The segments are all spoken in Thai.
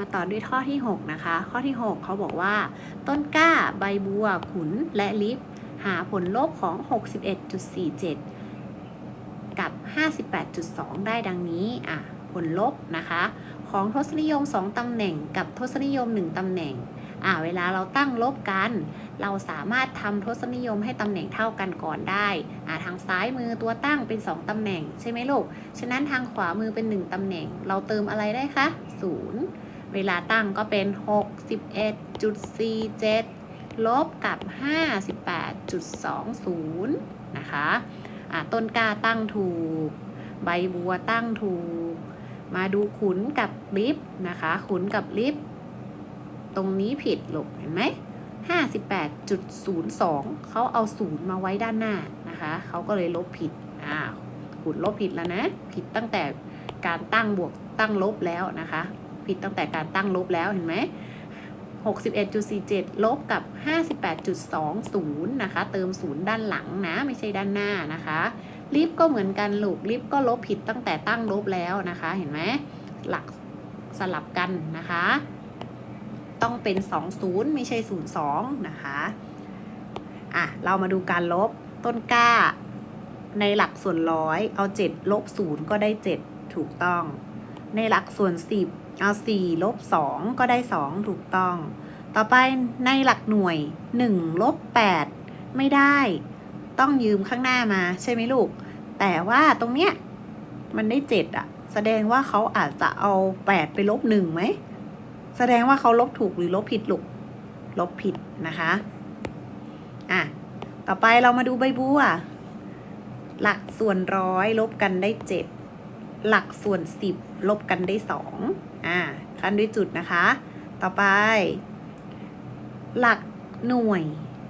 มาต่อด้วยข้อที่ 6 นะคะ ข้อที่ 6 เขาบอกว่า ต้นกล้าใบบัว ขุนและลิฟหาผลลบของ 61.47 กับ 58.2 ได้ดังนี้อะผลลบนะคะ ของทศนิยม 2 ตำแหน่งกับทศนิยม 1 ตำแหน่งอะเวลาเราตั้งลบกัน เราสามารถทำทศนิยมให้ตำแหน่งเท่ากันก่อนได้อะทางซ้ายมือตัวตั้งเป็น 2 ตำแหน่งใช่ไหมลูก ฉะนั้นทางขวามือเป็น 1 ตำแหน่ง เราเติมอะไรได้คะ 0 เวลาตั้งก็เป็น 61.47 ลบกับ 58.20 นะคะอะต้นกล้าตั้งถูก ใบบัวตั้งถูก มาดูขุนกับลิฟต์นะคะ ขุนกับลิฟต์ตรงนี้ผิดหลูกเห็นไหม 58.02 เขาเอาศูนย์มาไว้ด้านหน้านะคะ เขาก็เลยลบผิดอ่าขุนลบผิดแล้วนะ ผิดตั้งแต่การตั้งบวกตั้งลบแล้วนะคะ ผิดตั้งแต่การตั้งลบแล้วเห็นไหม61.47 ลบกับ 58.20 นะคะ เติมศูนย์ด้านหลังนะ ไม่ใช่ด้านหน้านะคะ ลิฟก็เหมือนกันลูกลิฟก็ลบผิดตั้งแต่ตั้งลบแล้วนะคะ เห็นไหมหลักสลับกันนะคะ ต้องเป็น 20 ไม่ใช่ 02 นะคะ อะ เรามาดูการลบต้นกล้า ในหลักส่วนร้อยเอา 7 ลบ 0 ก็ได้ 7 ถูกต้อง ในหลักส่วน 10 เอา4ลบ2ก็ได้ 2 ถูกต้อง ต่อไปในหลักหน่วย1ลบ8ไม่ได้ ต้องยืมข้างหน้ามาใช่ไหมลูก แต่ว่าตรงเนี้ยมันได้ 7อะแสดงว่าเขาอาจจะเอา 8 ไปลบ1ไหม แสดงว่าเขาลบถูกหรือลบผิดลูก ลบผิดนะคะ อะ ต่อไปเรามาดูใบบัวหลักส่วนร้อยลบกันได้ 7 หลักส่วน 10 ลบกันได้2อ่าคันด้วยจุดนะคะ ต่อไป หลักหน่วย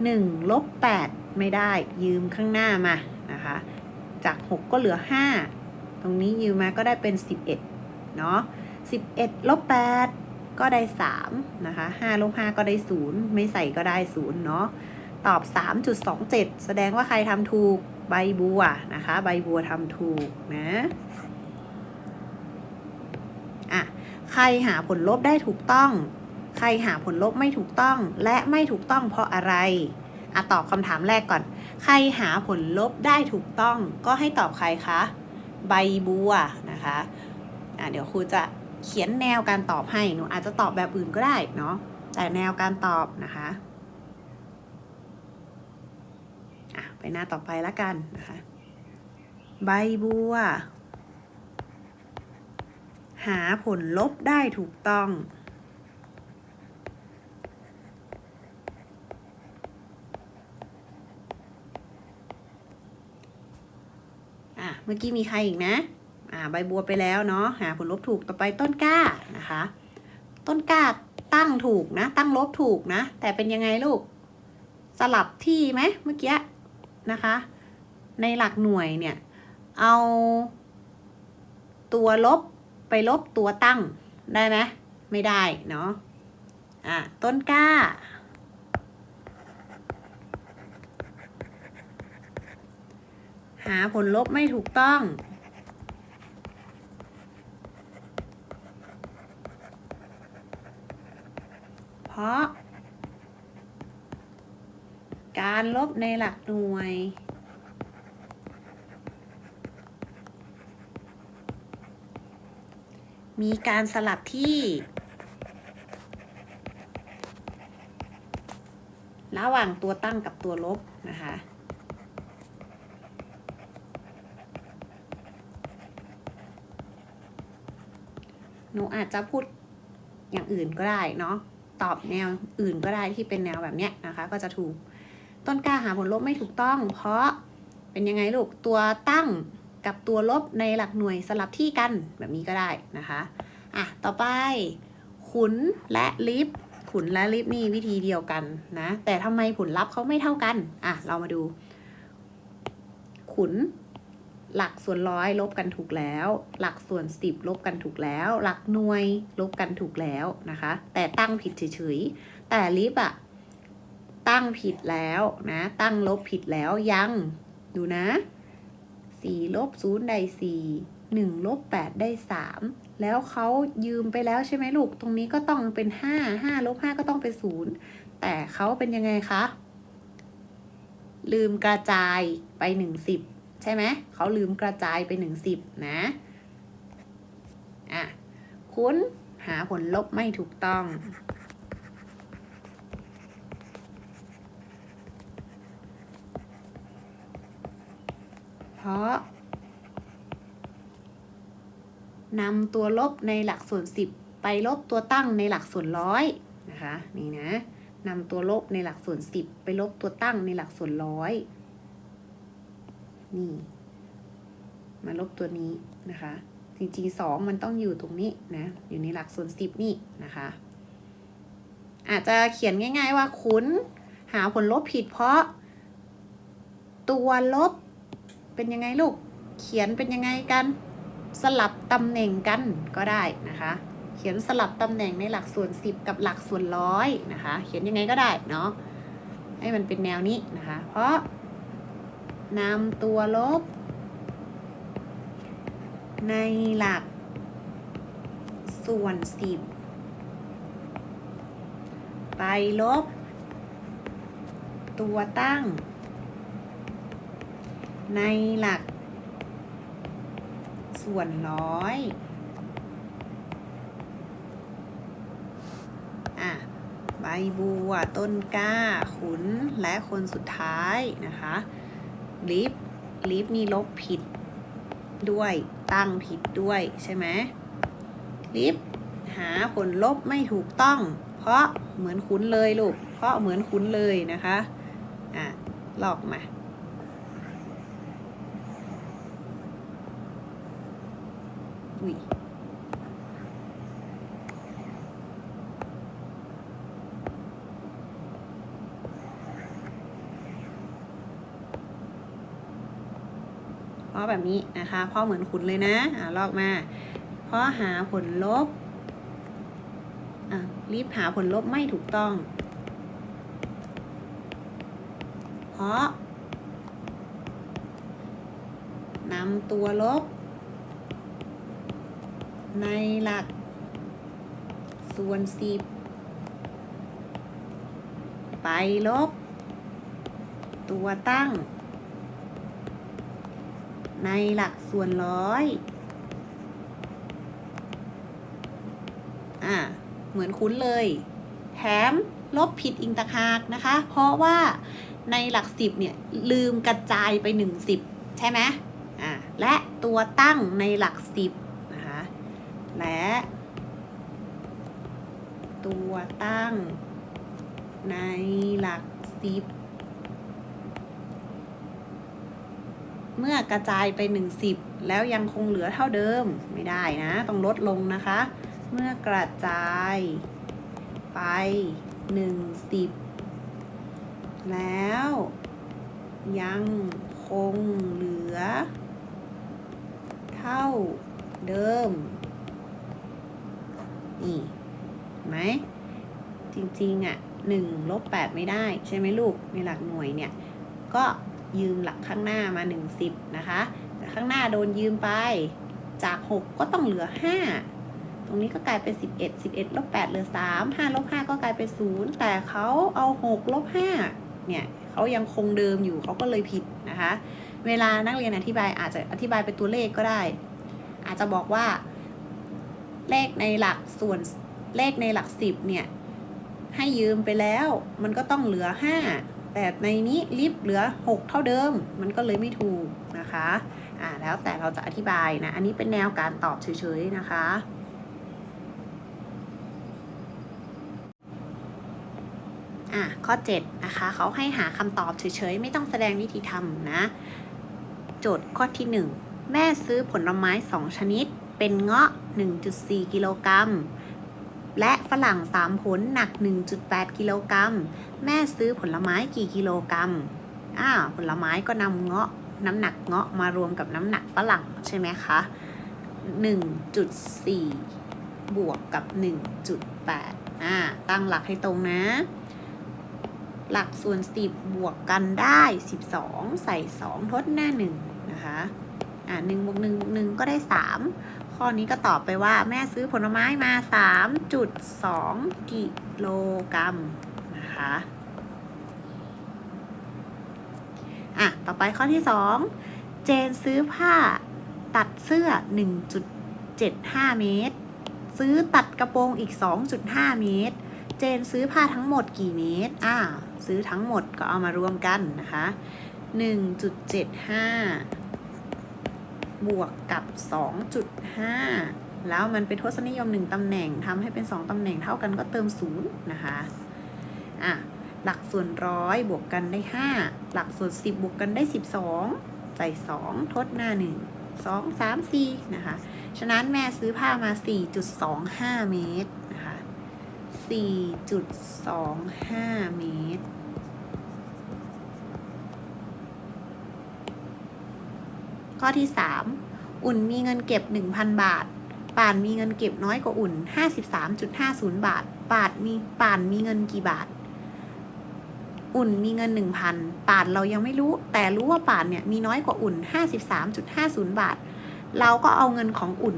1 ลบ 8 ไม่ได้ยืมข้างหน้ามานะคะ จาก 6 ก็เหลือ 5 ตรงนี้ยืมมาก็ได้เป็น 11 เนาะ11 ลบ 8 ก็ได้ 3 นะคะ 5 ลบ 5 ก็ได้ 0 ไม่ใส่ก็ได้ 0 เนาะตอบ 3.27 แสดงว่าใครทำถูกใบบัวนะคะ ใบบัวทำถูกนะ อะ ใครหาผลลบได้ถูกต้อง ใครหาผลลบไม่ถูกต้อง และไม่ถูกต้องเพราะอะไรอะตอบคำถามแรกก่อน ใครหาผลลบได้ถูกต้อง ก็ให้ตอบใครคะ ใบบัวนะคะอะเดี๋ยวครูจะเขียนแนวการตอบให้ หนูอาจจะตอบแบบอื่นก็ได้เนาะ แต่แนวการตอบนะคะอะไปหน้าต่อไปละกันนะคะ ใบบัว หาผลลบได้ถูกต้อง อะ เมื่อกี้มีใครอีกนะ อ่า ใบบัวไปแล้วเนาะ หาผลลบถูก ต่อไปต้นกล้านะคะ ต้นกล้าตั้งถูกนะ ตั้งลบถูกนะ แต่เป็นยังไงลูก สลับที่ไหมเมื่อกี้นะคะ ในหลักหน่วยเนี่ย เอาตัวลบ ไปลบตัวตั้งได้ไหมไม่ได้เนาะอะต้นกล้า หาผลลบไม่ถูกต้อง เพราะ การลบในหลักหน่วย มีการสลับที่ ระหว่างตัวตั้งกับตัวลบนะคะหนูอาจจะพูดอย่างอื่นก็ได้เนาะตอบแนวอื่นก็ได้ที่เป็นแนวแบบเนี้ยนะคะ ก็จะถูก ต้นกล้าหาผลลบไม่ถูกต้อง เพราะเป็นยังไงลูกตัวตั้ง กับตัวลบในหลักหน่วยสลับที่กันแบบนี้ก็ได้นะคะอะต่อไป ขุนและลิฟขุนและลิฟนี่วิธีเดียวกันนะ แต่ทำไมผลลัพธ์เขาไม่เท่ากันอะเรามาดู ขุนหลักส่วนร้อยลบกันถูกแล้ว หลักส่วนสิบลบกันถูกแล้ว หลักหน่วยลบกันถูกแล้วนะคะ แต่ตั้งผิดเฉยๆ แต่ลิฟอะตั้งผิดแล้วนะ ตั้งลบผิดแล้วยัง ดูนะ สี่ลบศูนย์ได้สี่หนึ่งลบแปดได้สามแล้วเขายืมไปแล้วใช่ไหมลูก ตรงนี้ก็ต้องเป็นห้าห้าลบห้าก็ต้องเป็นศูนย์แต่เขาเป็นยังไงคะ ลืมกระจายไปหนึ่งสิบใช่ไหม เขาลืมกระจายไปหนึ่งสิบนะ อะ คุณหาผลลบไม่ถูกต้อง เพราะนำตัวลบในหลักส่วนสิบไปลบตัวตั้งในหลักส่วนร้อยนะคะนี่นะนำตัวลบในหลักส่วนสิบไปลบตัวตั้งในหลักส่วนร้อยนี่ มาลบตัวนี้นะคะ จริงๆสองมันต้องอยู่ตรงนี้นะ อยู่ในหลักส่วนสิบนี่นะคะ อาจจะเขียนง่าย ๆ ว่าคุณหาผลลบผิดเพราะ ตัวลบ เป็นยังไงลูก เขียนเป็นยังไงกัน สลับตำแหน่งกันก็ได้นะคะ เขียนสลับตำแหน่งในหลักส่วน 10 กับหลักส่วนร้อยนะคะ เขียนยังไงก็ได้เนาะ ให้มันเป็นแนวนี้นะคะ เพราะนำตัวลบ ในหลักส่วน 10 ไปลบ ตัวตั้ง ในหลัก ส่วนร้อยอะใบบัวต้นกล้า ขุน และคนสุดท้ายนะคะ ลิฟลิฟนี่ลบผิดด้วยตั้งผิดด้วยใช่ไหมลิฟหาผลลบไม่ถูกต้อง เพราะเหมือนคุ้นเลยลูก เพราะเหมือนคุ้นเลยนะคะ อะ ลอกมา อุ้ยเพราะแบบนี้นะคะเพราะเหมือนขุนเลยนะอ่าลอกมาเพราะหาผลลบอะรีบหาผลลบไม่ถูกต้อง เพราะนำตัวลบ ในหลัก ส่วนสิบไปลบ ตัวตั้ง ในหลักส่วนร้อย อะเหมือนคุ้นเลย แถมลบผิดอีกต่างหากนะคะ เพราะว่าในหลักสิบเนี่ย ลืมกระจายไปหนึ่งสิบใช่ไหมอะและตัวตั้งในหลักสิบ และ ตัวตั้ง ในหลักสิบเมื่อกระจายไปหนึ่งสิบแล้วยังคงเหลือเท่าเดิมไม่ได้นะ ต้องลดลงนะคะ เมื่อกระจายไปหนึ่งสิบแล้ว ยังคงเหลือ เท่าเดิม นี่ไหมจริงๆอะหนึ่งลบแปดไม่ได้ใช่ไหมลูกในหลักหน่วยเนี่ย ก็ยืมหลักข้างหน้ามาหนึ่งสิบนะคะ แต่ข้างหน้าโดนยืมไปจากหกก็ต้องเหลือห้าตรงนี้ก็กลายเป็นสิบเอ็ดสิบเอ็ดลบแปดเหลือสามห้าลบห้าก็กลายเป็นศูนย์แต่เขาเอาหกลบห้าเนี่ยเขายังคงเดิมอยู่เขาก็เลยผิดนะคะ เวลานักเรียนอธิบายอาจจะอธิบายเป็นตัวเลขก็ได้ อาจจะบอกว่า เลขในหลักส่วนเลขในหลักสิบเนี่ย ให้ยืมไปแล้ว มันก็ต้องเหลือห้าแต่ในนี้ลิฟเหลือหกเท่าเดิม มันก็เลยไม่ถูกนะคะอ่าแล้วแต่เราจะอธิบายนะ อันนี้เป็นแนวการตอบเฉยๆนะคะอะข้อ 7 นะคะเขาให้หาคำตอบเฉยๆ ไม่ต้องแสดงวิธีทำนะ โจทย์ข้อที่ 1 แม่ซื้อผลไม้ 2 ชนิด เป็นเงาะ 1.4 กิโลกรัม และฝรั่ง 3 ผลหนัก 1.8 กิโลกรัม แม่ซื้อผลไม้กี่กิโลกรัมอ่าผลไม้ก็นำเงาะน้ำหนักเงาะมารวมกับน้ำหนักฝรั่งใช่ไหมคะ 1.4 บวกกับ 1.8อ่าตั้งหลักให้ตรงนะ หลักส่วน 10 บวกกันได้ 12 ใส่ 2 ทดหน้า 1 นะคะอ่า1บวก1บวก1ก็ได้ 3 ข้อนี้ก็ตอบไปว่าแม่ซื้อผลไม้มา 3.2 กิโลกรัมนะคะ อะ ต่อไปข้อที่ 2 เจนซื้อผ้าตัดเสื้อ 1.75 เมตร ซื้อตัดกระโปรงอีก 2.5 เมตร เจนซื้อผ้าทั้งหมดกี่เมตร อ่า ซื้อทั้งหมดก็เอามารวมกันนะคะ 1.75 บวกกับ 2.5 แล้วมันเป็นทศนิยม 1ตำแหน่งทำให้เป็น 2ตำแหน่งเท่ากันก็เติม 0 นะคะ อะ หลักส่วนร้อยบวกกันได้ 5 หลักส่วน 10 บวกกันได้ 12 ใส่ 2 ทดหน้า 1 2 3 4 นะคะ ฉะนั้นแม่ซื้อผ้ามา 4.25 เมตรนะคะ4.25 เมตร ข้อที่ 3 อุ่นมีเงินเก็บ 1,000 บาท ป่านมีเงินเก็บน้อยกว่าอุ่น 53.50 บาท ป่าดมีป่านมีเงินกี่บาท อุ่นมีเงิน 1,000 ป่านเรายังไม่รู้ แต่รู้ว่าป่านเนี่ยมีน้อยกว่าอุ่น 53.50 บาท เราก็เอาเงินของอุ่น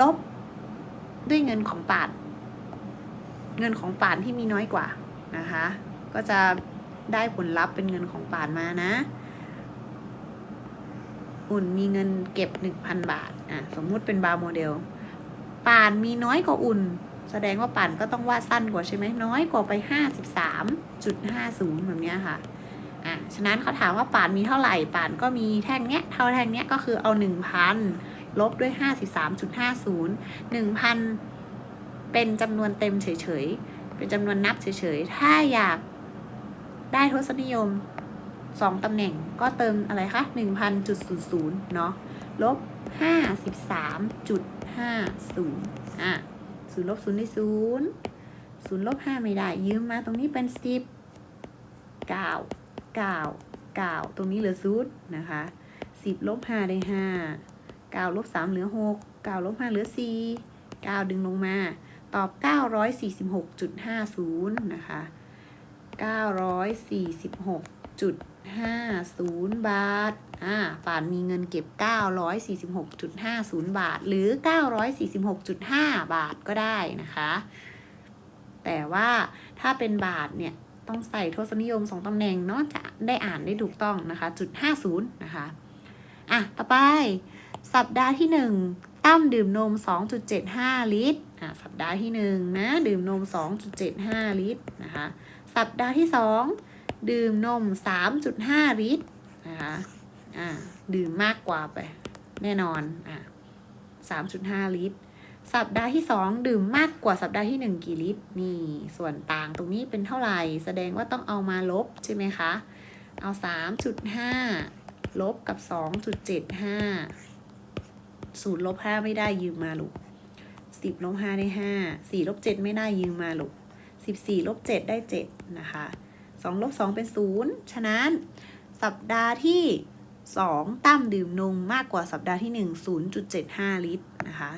ลบด้วยเงินของป่าน เงินของป่านที่มีน้อยกว่านะคะ ก็จะได้ผลลัพธ์เป็นเงินของป่านมานะ อุ่นมีเงินเก็บ1,000บาท อะ สมมุติเป็นบาร์โมเดล ป่านมีน้อยกว่าอุ่น แสดงว่าป่านก็ต้องวาดสั้นกว่าใช่ไหมน้อยกว่าไป53.50แบบเนี้ยค่ะ อะ ฉะนั้นเขาถามว่าป่านมีเท่าไหร่ ป่านก็มีแท่งเนี้ย เท่าแท่งเนี้ยก็คือเอา1,000ลบด้วย53.50 1,000เป็นจำนวนเต็มเฉยๆ เป็นจำนวนนับเฉยๆ ถ้าอยากได้ทศนิยม สองตำแหน่งก็เติมอะไรคะหนึ่งพันจุดศูนย์ศูนย์เนาะลบห้าสิบสามจุดห้าศูนย์อะศูนย์ลบศูนย์ได้ศูนย์ศูนย์ลบห้าไม่ได้ ยืมมาตรงนี้เป็นสิบเก้าเก้าเก้าตรงนี้เหลือศูนย์นะคะสิบลบห้าได้ห้าเก้าลบสามเหลือหกเก้าลบห้าเหลือสี่เก้าดึงลงมา ตอบเก้าร้อยสี่สิบหกจุดห้าศูนย์นะคะเก้าร้อยสี่สิบหก จุด50 บาท อ่า ป่านมีเงินเก็บ 946.50 บาท หรือ 946.5 บาทก็ได้นะคะ แต่ว่าถ้าเป็นบาทเนี่ย ต้องใส่ทศนิยม2ตำแหน่งเนาะ จะได้อ่านได้ถูกต้องนะคะ จุด50 นะคะ อะ ต่อไป สัปดาห์ที่ 1ตั้มดื่มนม 2.75 ลิตร อะ สัปดาห์ที่ 1 นะ ดื่มนม 2.75 ลิตร นะคะ สัปดาห์ที่ 2 ดื่มนม 3.5 ลิตรนะคะอ่าดื่มมากกว่าไป แน่นอนอ่า3.5 ลิตร สัปดาห์ที่ 2 ดื่มมากกว่าสัปดาห์ที่ 1 กี่ลิตร นี่ส่วนต่างตรงนี้เป็นเท่าไหร่ แสดงว่าต้องเอามาลบใช่ไหมคะ เอา 3.5 ลบกับ 2.75ศูนย์ลบ5ไม่ได้ยืมมาลูก 10ลบ5ได้ 5 4ลบ7ไม่ได้ยืมมาลูก 14ลบ7ได้7นะคะ 2ลบ2เป็น 0 ฉะนั้น สัปดาห์ที่ 2 ตั้มดื่มนมมากกว่าสัปดาห์ที่ 1 0.75 ลิตรนะคะ